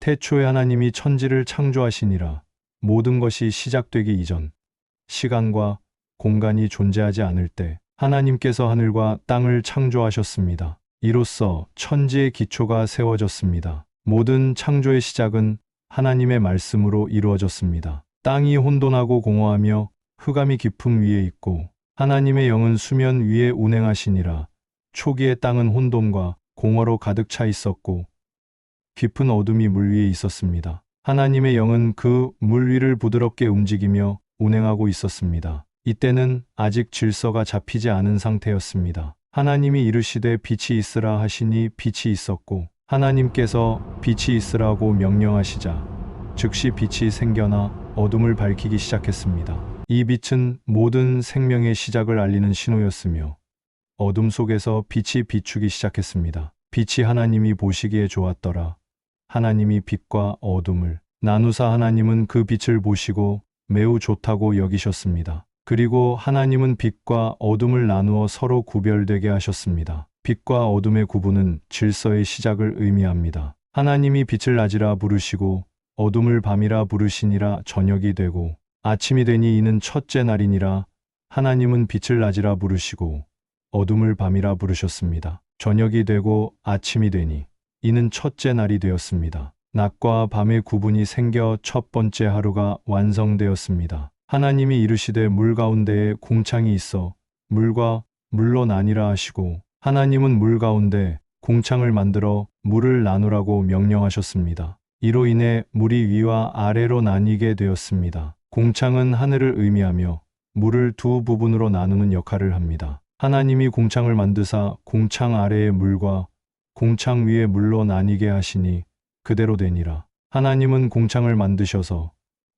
태초에 하나님이 천지를 창조하시니라 모든 것이 시작되기 이전 시간과 공간이 존재하지 않을 때 하나님께서 하늘과 땅을 창조하셨습니다. 이로써 천지의 기초가 세워졌습니다. 모든 창조의 시작은 하나님의 말씀으로 이루어졌습니다. 땅이 혼돈하고 공허하며 흑암이 깊음 위에 있고 하나님의 영은 수면 위에 운행하시니라. 초기의 땅은 혼돈과 공허로 가득 차 있었고 깊은 어둠이 물 위에 있었습니다. 하나님의 영은 그 물 위를 부드럽게 움직이며 운행하고 있었습니다. 이때는 아직 질서가 잡히지 않은 상태였습니다. 하나님이 이르시되 빛이 있으라 하시니 빛이 있었고 하나님께서 빛이 있으라고 명령하시자 즉시 빛이 생겨나 어둠을 밝히기 시작했습니다. 이 빛은 모든 생명의 시작을 알리는 신호였으며 어둠 속에서 빛이 비추기 시작했습니다. 빛이 하나님이 보시기에 좋았더라. 하나님이 빛과 어둠을 나누사 하나님은 그 빛을 보시고 매우 좋다고 여기셨습니다. 그리고 하나님은 빛과 어둠을 나누어 서로 구별되게 하셨습니다. 빛과 어둠의 구분은 질서의 시작을 의미합니다. 하나님이 빛을 낮이라 부르시고 어둠을 밤이라 부르시니라 저녁이 되고 아침이 되니 이는 첫째 날이니라 하나님은 빛을 낮이라 부르시고 어둠을 밤이라 부르셨습니다. 저녁이 되고 아침이 되니 이는 첫째 날이 되었습니다. 낮과 밤의 구분이 생겨 첫 번째 하루가 완성되었습니다. 하나님이 이르시되 물 가운데에 공창이 있어 물과 물로 나뉘라 하시고 하나님은 물 가운데 공창을 만들어 물을 나누라고 명령하셨습니다. 이로 인해 물이 위와 아래로 나뉘게 되었습니다. 공창은 하늘을 의미하며 물을 두 부분으로 나누는 역할을 합니다. 하나님이 공창을 만드사 공창 아래의 물과 공창 위의 물로 나뉘게 하시니 그대로 되니라. 하나님은 공창을 만드셔서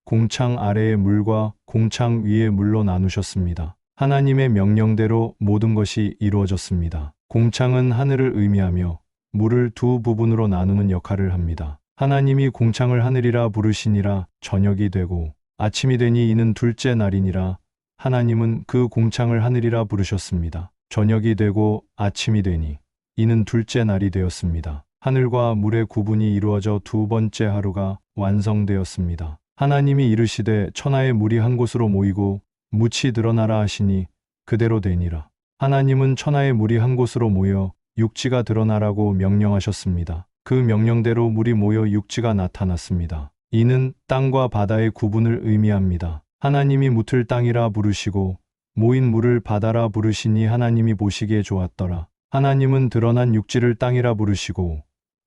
공창 아래의 물과 공창 위의 물로 나누셨습니다. 하나님의 명령대로 모든 것이 이루어졌습니다. 공창은 하늘을 의미하며 물을 두 부분으로 나누는 역할을 합니다. 하나님이 공창을 하늘이라 부르시니라 저녁이 되고 아침이 되니 이는 둘째 날이니라 하나님은 그 공창을 하늘이라 부르셨습니다. 저녁이 되고 아침이 되니 이는 둘째 날이 되었습니다. 하늘과 물의 구분이 이루어져 두 번째 하루가 완성되었습니다. 하나님이 이르시되 천하의 물이 한 곳으로 모이고 묻이 드러나라 하시니 그대로 되니라. 하나님은 천하의 물이 한 곳으로 모여 육지가 드러나라고 명령하셨습니다. 그 명령대로 물이 모여 육지가 나타났습니다. 이는 땅과 바다의 구분을 의미합니다. 하나님이 묻을 땅이라 부르시고 모인 물을 바다라 부르시니 하나님이 보시기에 좋았더라. 하나님은 드러난 육지를 땅이라 부르시고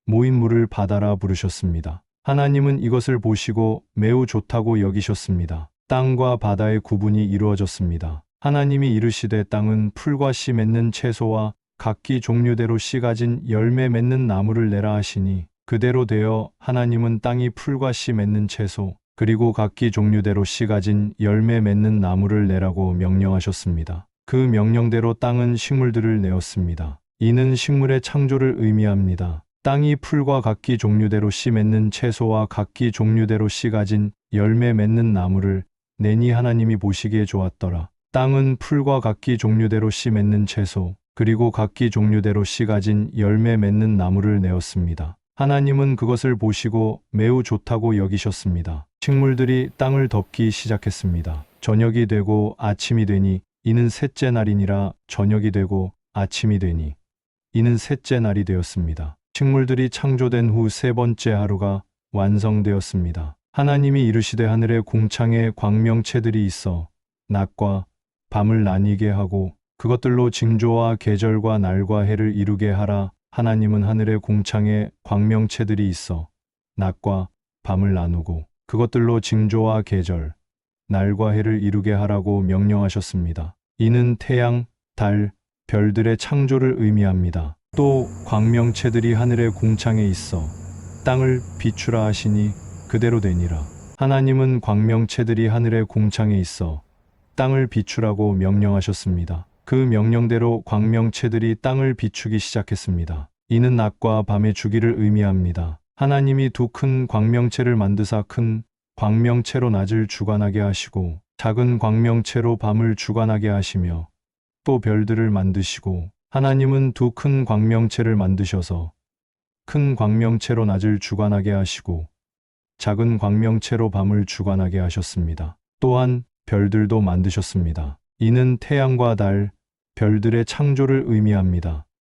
모인 물을 바다라 부르셨습니다. 하나님은 이것을 보시고 매우 좋다고 여기셨습니다. 땅과 바다의 구분이 이루어졌습니다. 하나님이 이르시되 땅은 풀과 씨 맺는 채소와 각기 종류대로 씨 가진 열매 맺는 나무를 내라 하시니 그대로 되어 하나님은 땅이 풀과 씨 맺는 채소 그리고 각기 종류대로 씨 가진 열매 맺는 나무를 내라고 명령하셨습니다. 그 명령대로 땅은 식물들을 내었습니다. 이는 식물의 창조를 의미합니다. 땅이 풀과 각기 종류대로 씨 맺는 채소와 각기 종류대로 씨 가진 열매 맺는 나무를 내니 하나님이 보시기에 좋았더라. 땅은 풀과 각기 종류대로 씨 맺는 채소, 그리고 각기 종류대로 씨 가진 열매 맺는 나무를 내었습니다. 하나님은 그것을 보시고 매우 좋다고 여기셨습니다. 식물들이 땅을 덮기 시작했습니다. 저녁이 되고 아침이 되니 이는 셋째 날이니라 저녁이 되고 아침이 되니 이는 셋째 날이 되었습니다. 식물들이 창조된 후 세 번째 하루가 완성되었습니다. 하나님이 이르시되 하늘에 공창에 광명체들이 있어 낮과 밤을 나뉘게 하고 그것들로 징조와 계절과 날과 해를 이루게 하라. 하나님은 하늘의 공창에 광명체들이 있어 낮과 밤을 나누고 그것들로 징조와 계절, 날과 해를 이루게 하라고 명령하셨습니다. 이는 태양, 달, 별들의 창조를 의미합니다. 또 광명체들이 하늘의 공창에 있어 땅을 비추라 하시니 그대로 되니라. 하나님은 광명체들이 하늘의 공창에 있어 땅을 비추라고 명령하셨습니다. 그 명령대로 광명체들이 땅을 비추기 시작했습니다. 이는 낮과 밤의 주기를 의미합니다. 하나님이 두 큰 광명체를 만드사 큰 광명체로 낮을 주관하게 하시고 작은 광명체로 밤을 주관하게 하시며 또 별들을 만드시고 하나님은 두 큰 광명체를 만드셔서 큰 광명체로 낮을 주관하게 하시고 작은 광명체로 밤을 주관하게 하셨습니다. 또한 별들도 만드셨습니다. 이는 태양과 달, 별들의 창조를 의미합니다.